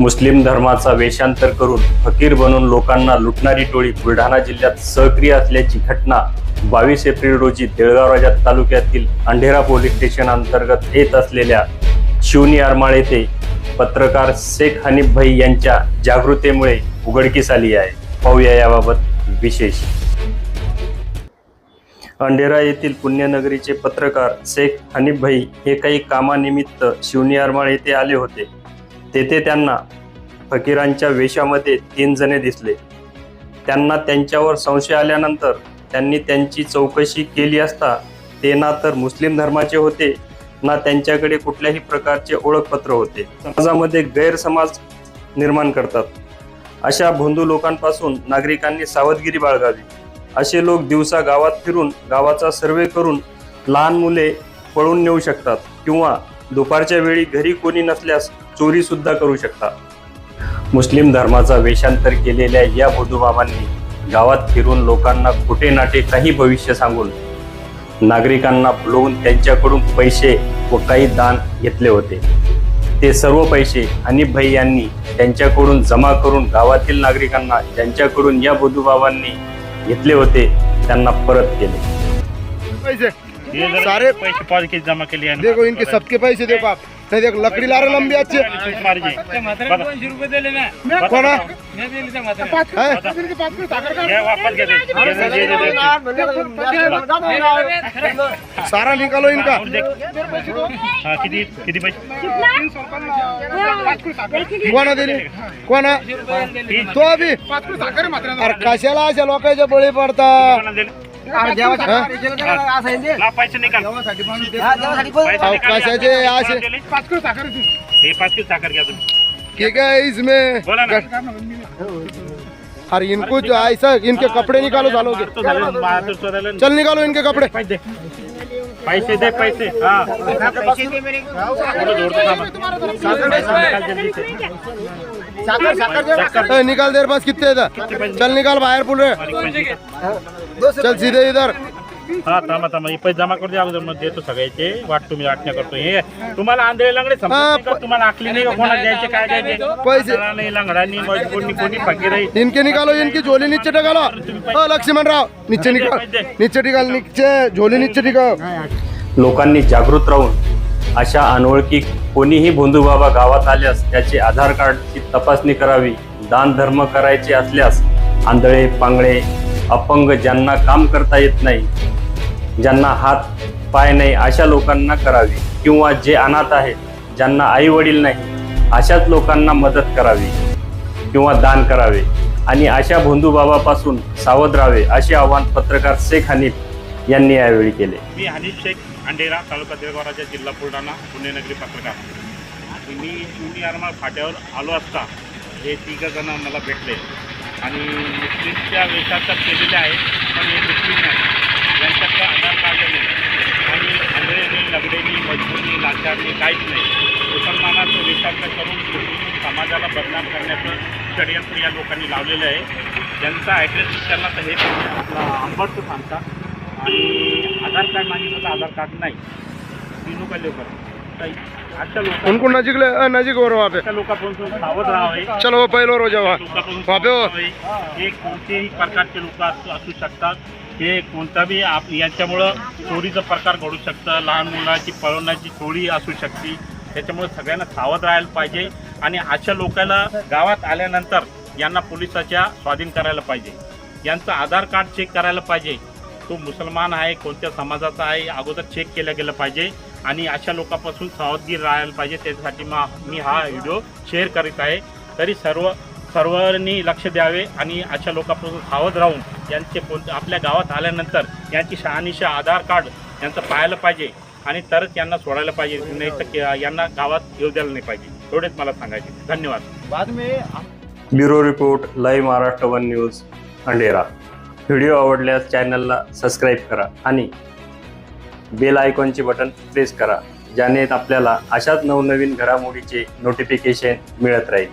मुस्लिम धर्माचा वेषांतर करून फकीर बनून लोकांना लुटणारी टोळी बुलढाणा जिल्ह्यात सक्रिय असल्याची घटना बावीस एप्रिल रोजी देळगाव राजा तालुक्यातील अंढेरा पोलीस स्टेशन अंतर्गत येत असलेल्या शिवनी आरमाळ येथे पत्रकार शेख हनीफ भाई यांच्या जागृतेमुळे उघडकीस आली आहे. पाहूया याबाबत विशेष. अंढेरा येथील पुण्यनगरीचे पत्रकार शेख हनीफ भाई हे काही कामानिमित्त शिवनी आरमाळ येथे आले होते. तेथे त्यांना फकीरांच्या वेशामध्ये तीन जणे दिसले. त्यांना त्यांच्यावर संशय आल्यानंतर त्यांनी त्यांची चौकशी केली असता ते ना तर मुस्लिम धर्माचे होते ना त्यांच्याकडे कुठल्याही प्रकारचे ओळखपत्र होते. समाजामध्ये गैरसमाज निर्माण करतात. अशा भोंदू लोकांपासून नागरिकांनी सावधगिरी बाळगावी. असे लोक दिवसा गावात फिरून गावाचा सर्वे करून लहान मुले पळून नेऊ शकतात किंवा दुपारच्या वेळी घरी कोणी नसल्यास चोरी सुद्धा करू शकता. मुस्लिम धर्माचा वेषांतर केलेल्या या भोदूबाबांनी गावात फिरून लोकांना खोटे नाटे काही भविष्य सांगून नागरिकांना बोलवून त्यांच्याकडून पैसे व काही दान घेतले होते. ते सर्व पैसे हनीफ भाई यांनी त्यांच्याकडून जमा करून गावातील नागरिकांना ज्यांच्याकडून या बुद्धूबाबांनी घेतले होते त्यांना परत केले. पैसे. सारे पैसे पाच के जमा आहे ना. देखो इनके सबके पैसे देखो आप। नहीं देखो लकड़ी ला रहे लंबी अच्छी. सारा निकालो इनका. हा, किती किती पैसे? कोण दिली कोण? तो अभि अरे कशाला अशा लोकांच्या बळी पडता पैसे निकाल पैसे अहो, निकाल. कशाचे असे हे पाच किलो साखर घ्या तुम्ही ठीक है इसमें बोला ना अरे इनको जो ऐसा इनके कपड़े निकालो तो झालं, झालं. चल निकालो इनके कपड़े पैसे दे पैसे दे पैसे हा थोडं जोरचं थांबा. निकाल जल्दी से. ए, निकाल देर पास कितने इधर चल निकाल बाहर पुल रे पैसे चल सीधे इधर। हा थांबा थांबा हे पैसे जमा करू द्या अगोदर मग देतो सगळ्याचे वाटतो मी वाटण्या करतो. हे तुम्हाला आंधळे लंगडे समजत हा, नाही का? तुम्हाला आखली नाही का? कोणाला द्यायचे काय द्यायचे? पैसे. आंधळा नाही लंगडानी मजबूरनी कोणी फकीर आहे. इनके निकालो इनकी झोली नीचे निकालो ओ लक्ष्मण राव नीचे निकाल नीचे निकाल नीचे झोली नीचे निकाल. लोकांनी जागृत राहून अशा अनोळखी कोणीही भोंदूबाबा गावात आल्यास त्याचे आधार कार्डची तपासणी करावी दान धर्म करायचे असल्यास आंधळे पांगळे अपंग ज्यांना काम करता येत नाही ज्यांना हात पाय नाही अशा लोकांना करावी. किंवा जे अनाथ आहेत ज्यांना आई वडील नाही अशाच लोकांना मदत करावी किंवा दान करावे. आणि अशा भोंदूबाबापासून सावध राहावे असे आवाहन पत्रकार शेख हनीफ यांनी यावेळी केले. मी हनीफ शेख अंडेरा तालुका देवगावराजा जिल्हा बुलढाणा पुणे नगरी पत्रकार. मी शिवनी फाट्यावर आलो असता हे तिघ जण मला भेटले. आणि मुस्लिमच्या वेशात केलेले आहेत पण हे मुस्लिम नाही. यांच्याकडे आधार कार्ड नाही. आणि आंधळेनी लगडेनी मजबुरी लाचारणी काहीच नाही. मुसलमानाचं वेशात करून मुस्लिम समाजाला बदनाम करण्याचं षडयंत्र या लोकांनी लावलेलं आहे. त्यांचा ॲड्रेस विचारला तर हे आपला अंबरचं सांगतात आणि आधार कार्ड मागितलं तर आधार कार्ड नाही. तीनू का लवकर तर अशा लोक उनको नजीक ले नजीक हो वहाँ पे अशा लोकांपासून सावध राहावे. चलो पहले रो जाओ वहाँ वहाँ पे हो. हे कोणतेही प्रकारचे लोक असू असू शकतात. हे कोणता बी आप यांच्यामुळं चोरीचा प्रकार घडू शकतं. लहान मुलाची पळवण्याची चोरी असू शकते. त्याच्यामुळे सगळ्यांना सावध राहायला पाहिजे आणि अशा लोकांना गावात आल्यानंतर यांना पोलिसाच्या स्वाधीन करायला पाहिजे. यांचं आधार कार्ड चेक करायला पाहिजे. तो मुसलमान आहे कोणत्या समाजाचा आहे अगोदर चेक केलं गेलं पाहिजे. आणि अशा लोकांपासून सावधगिरी राहायला पाहिजे. त्याच्यासाठी मा मी हा व्हिडिओ शेअर करीत आहे. तरी सर्व सर्वांनी लक्ष द्यावे आणि अशा लोकांपासून सावध राहून यांचे कोणते आपल्या गावात आल्यानंतर यांची शहानिशा आधार कार्ड यांचं पाहायला पाहिजे आणि तरच यांना सोडायला पाहिजे. नाही तर यांना गावात येऊ द्यायला नाही पाहिजे. एवढेच मला सांगायचे. धन्यवाद. Bureau report live Maharashtra one news अंडेरा. Video आवडल्यास चॅनलला सबस्क्राईब करा आणि बेल आयकॉनचे बटन प्रेस करा ज्याने आपल्याला अशाच नवनवीन घडामोडीचे नोटिफिकेशन मिळत राहील.